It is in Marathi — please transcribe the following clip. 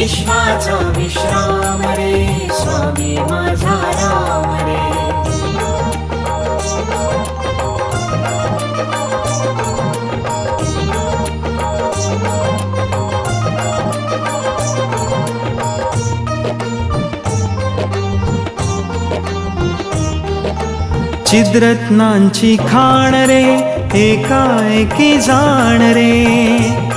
विश्वाचा विश्राम रे स्वामी माझा राम रे. चिद्रत्नांची खाण रे एकाएकी जाण रे.